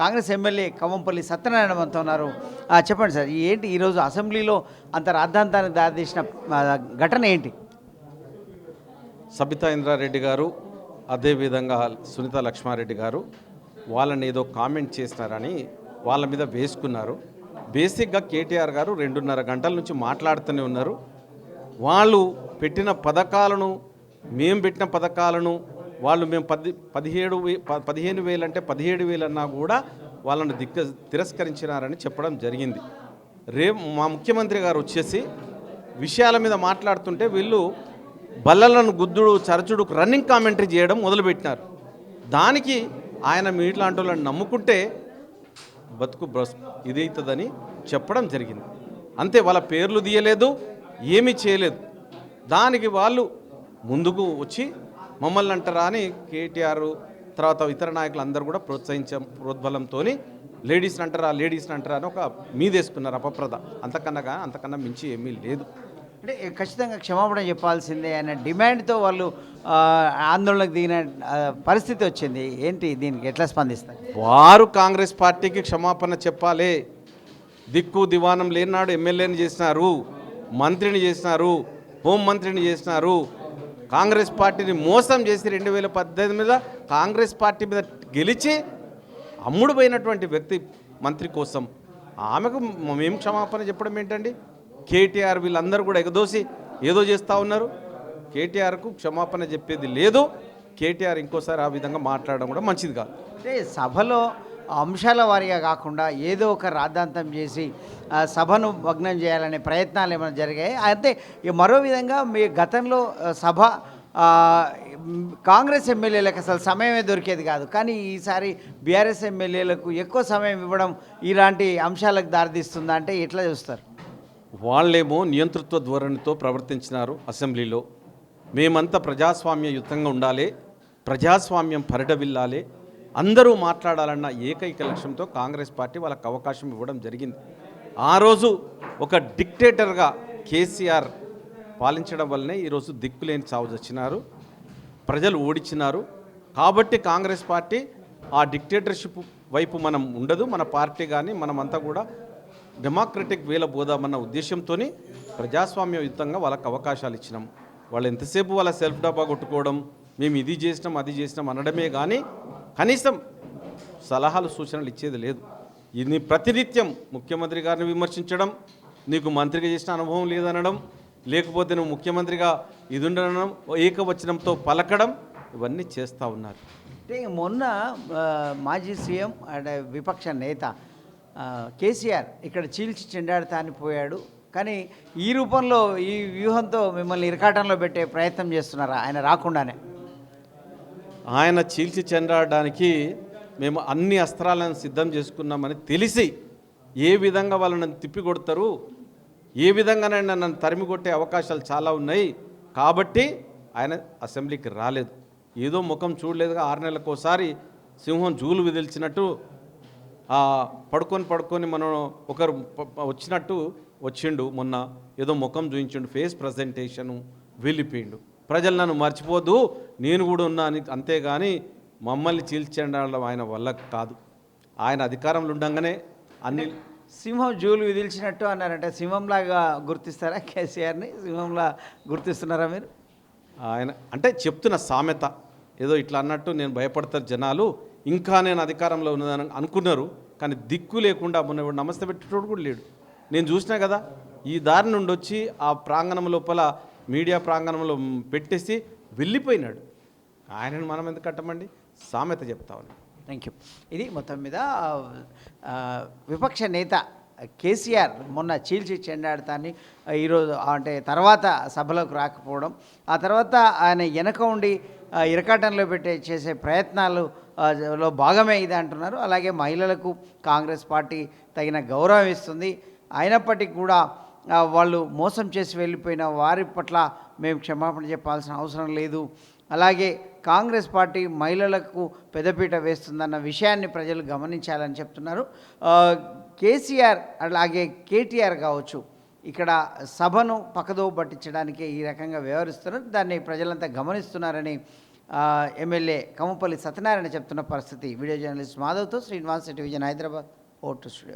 Congress MLA Kavampalli Satyanarayana మనతో ఉన్నారు. చెప్పండి సార్ ఏంటి ఈరోజు అసెంబ్లీలో అంత రాద్ధాంతానికి దారితీసిన ఘటన ఏంటి? సబితా ఇంద్రారెడ్డి గారు అదేవిధంగా సునీత లక్ష్మారెడ్డి గారు వాళ్ళని ఏదో కామెంట్ చేసినారని వాళ్ళ మీద వేసుకున్నారు. బేసిక్గా కేటీఆర్ గారు రెండున్నర గంటల నుంచి మాట్లాడుతూనే ఉన్నారు. వాళ్ళు పెట్టిన పథకాలను మేము పెట్టిన పథకాలను వాళ్ళు మేము పది పదిహేడు వే- ప- పదిహేను వేలు అంటే పదిహేడు వేలు అన్నా కూడా వాళ్ళని దిక్క తిరస్కరించినారని చెప్పడం జరిగింది. రేపు మా ముఖ్యమంత్రి గారు వచ్చేసి విషయాల మీద మాట్లాడుతుంటే వీళ్ళు బల్లలను గుద్దుడు చరచుడు రన్నింగ్ కామెంటరీ చేయడం మొదలుపెట్టినారు. దానికి ఆయన మీట్లాంటి వాళ్ళని నమ్ముకుంటే బతుకు బ్రస్ ఇదవుతుందని చెప్పడం జరిగింది. అంతే వాళ్ళ పేర్లు తీయలేదు ఏమీ చేయలేదు. దానికి వాళ్ళు ముందుకు వచ్చి మమ్మల్ని అంటారా అని కేటీఆర్ తర్వాత ఇతర నాయకులు అందరూ కూడా ప్రోత్సహించం ప్రోద్బలంతో లేడీస్ని అంటారా లేడీస్ని అంటారా అని ఒక మీదేసుకున్నారు అపప్రద. అంతకన్నా అంతకన్నా మించి ఏమీ లేదు. అంటే ఖచ్చితంగా క్షమాపణ చెప్పాల్సిందే అనే డిమాండ్తో వాళ్ళు ఆందోళనకు దిగిన పరిస్థితి వచ్చింది. ఏంటి దీనికి ఎట్లా స్పందిస్తారు? వారు కాంగ్రెస్ పార్టీకి క్షమాపణ చెప్పాలి. దిక్కు దివానం లేనాడు ఎమ్మెల్యేని చేసినారు మంత్రిని చేసినారు హోంమంత్రిని చేసినారు కాంగ్రెస్ పార్టీని మోసం చేసి రెండు వేల పద్దెనిమిది మీద కాంగ్రెస్ పార్టీ మీద గెలిచి అమ్ముడు పోయినటువంటి వ్యక్తి మంత్రి కోసం ఆమెకు మేము క్షమాపణ చెప్పడం ఏంటండి? కేటీఆర్ వీళ్ళందరూ కూడా ఎగదోసి ఏదో చేస్తూ ఉన్నారు. కేటీఆర్కు క్షమాపణ చెప్పేది లేదు. కేటీఆర్ ఇంకోసారి ఆ విధంగా మాట్లాడడం కూడా మంచిది కాదు. అంటే సభలో అంశాల వారీగా కాకుండా ఏదో ఒక రాద్ధాంతం చేసి సభను భగ్నం చేయాలనే ప్రయత్నాలు ఏమైనా జరిగాయి? అయితే మరో విధంగా మీ గతంలో సభ కాంగ్రెస్ ఎమ్మెల్యేలకు అసలు సమయమే దొరికేది కాదు. కానీ ఈసారి బీఆర్ఎస్ ఎమ్మెల్యేలకు ఎక్కువ సమయం ఇవ్వడం ఇలాంటి అంశాలకు దారితీస్తుందా? అంటే ఎట్లా చూస్తారు? వాళ్ళేమో నియంతృత్వ ధోరణితో ప్రవర్తించినారు అసెంబ్లీలో. మేమంతా ప్రజాస్వామ్య యుద్ధంగా ఉండాలి ప్రజాస్వామ్యం పరిడవిల్లాలి అందరూ మాట్లాడాలన్న ఏకైక లక్ష్యంతో కాంగ్రెస్ పార్టీ వాళ్ళకి అవకాశం ఇవ్వడం జరిగింది. ఆ రోజు ఒక డిక్టేటర్గా కేసీఆర్ పాలించడం వల్లనే ఈరోజు దిక్కులేని చావు చచ్చినారు ప్రజలు ఓడించినారు కాబట్టి కాంగ్రెస్ పార్టీ ఆ డిక్టేటర్షిప్ వైపు మనం ఉండదు మన పార్టీ కానీ మనమంతా కూడా డెమోక్రటిక్ వేల పోదామన్న ఉద్దేశంతో ప్రజాస్వామ్యయుతంగా వాళ్ళకి అవకాశాలు ఇచ్చినాం. వాళ్ళు ఎంతసేపు వాళ్ళ సెల్ఫ్ డబ్బా కొట్టుకోవడం మేము ఇది చేసినాం అది చేసినాం అనడమే కానీ కనీసం సలహాలు సూచనలు ఇచ్చేది లేదు. ఇది ప్రతినిత్యం ముఖ్యమంత్రి గారిని విమర్శించడం నీకు మంత్రిగా చేసిన అనుభవం లేదనడం లేకపోతే నువ్వు ముఖ్యమంత్రిగా ఇది ఉండడం ఏకవచనంతో పలకడం ఇవన్నీ చేస్తూ ఉన్నారు. అంటే మొన్న మాజీ సీఎం అండ్ విపక్ష నేత కేసీఆర్ ఇక్కడ చీల్చి చెండాడుతా అని పోయాడు. కానీ ఈ రూపంలో ఈ వ్యూహంతో మిమ్మల్ని ఇరకాటంలో పెట్టే ప్రయత్నం చేస్తున్నారా? ఆయన రాకుండానే. ఆయన చీల్చి చెందడానికి మేము అన్ని అస్త్రాలను సిద్ధం చేసుకున్నామని తెలిసి ఏ విధంగా వాళ్ళు నన్ను తిప్పికొడతారు ఏ విధంగానైనా నన్ను తరిమి కొట్టే అవకాశాలు చాలా ఉన్నాయి. కాబట్టి ఆయన అసెంబ్లీకి రాలేదు. ఏదో ముఖం చూడలేదుగా ఆరు నెలలకోసారి సింహం జూలు విదిల్చినట్టు పడుకొని పడుకొని మనం ఒకరు వచ్చినట్టు వచ్చిండు మొన్న ఏదో ముఖం చూయించిండు ఫేస్ ప్రజెంటేషను వెళ్ళిపోయిండు ప్రజలు నన్ను మర్చిపోదు నేను కూడా ఉన్నా అని అంతేగాని మమ్మల్ని చీల్చెండడం ఆయన వల్ల కాదు. ఆయన అధికారంలో ఉండంగానే అన్ని సింహం జూలు విదిల్చినట్టు అన్నారంటే సింహంలాగా గుర్తిస్తారా కేసీఆర్ని? సింహంలా గుర్తిస్తున్నారా మీరు? ఆయన అంటే చెప్తున్న సామెత. ఏదో ఇట్లా అన్నట్టు నేను భయపడతారు జనాలు. ఇంకా నేను అధికారంలో ఉన్నదని అనుకున్నారు. కానీ దిక్కు లేకుండా మొన్న నమస్తే పెట్టేటోడు కూడా లేడు. నేను చూసినా కదా ఈ దారి నుండి వచ్చి ఆ ప్రాంగణం లోపల మీడియా ప్రాంగణంలో పెట్టేసి వెళ్ళిపోయినాడు. ఆయనను మనం ఎందుకు కట్టమండి? సామెత చెప్తా ఉన్నాను థ్యాంక్ యూ ఇది మొత్తం మీద విపక్ష నేత కేసీఆర్ మొన్న చీల్చి చెండాడతాన్ని ఈరోజు అంటే తర్వాత సభలోకి రాకపోవడం ఆ తర్వాత ఆయన వెనక ఉండి ఇరకాటంలో పెట్టే చేసే ప్రయత్నాలు లో భాగమే ఇది అంటున్నారు. అలాగే మహిళలకు కాంగ్రెస్ పార్టీ తగిన గౌరవం ఇస్తుంది. అయినప్పటికీ కూడా వాళ్ళు మోసం చేసి వెళ్ళిపోయిన వారి పట్ల మేము క్షమాపణ చెప్పాల్సిన అవసరం లేదు. అలాగే కాంగ్రెస్ పార్టీ మహిళలకు పెద్దపీట వేస్తుందన్న విషయాన్ని ప్రజలు గమనించాలని చెప్తున్నారు. కేసీఆర్ అలాగే కేటీఆర్ కావచ్చు ఇక్కడ సభను పక్కదో పట్టించడానికి ఈ రకంగా వ్యవహరిస్తున్నారు. దాన్ని ప్రజలంతా గమనిస్తున్నారని ఎమ్మెల్యే కమ్మపల్లి సత్యనారాయణ చెప్తున్న పరిస్థితి. వీడియో జర్నలిస్ట్ మాధవ్తో Srinivas television Hyderabad vote studio.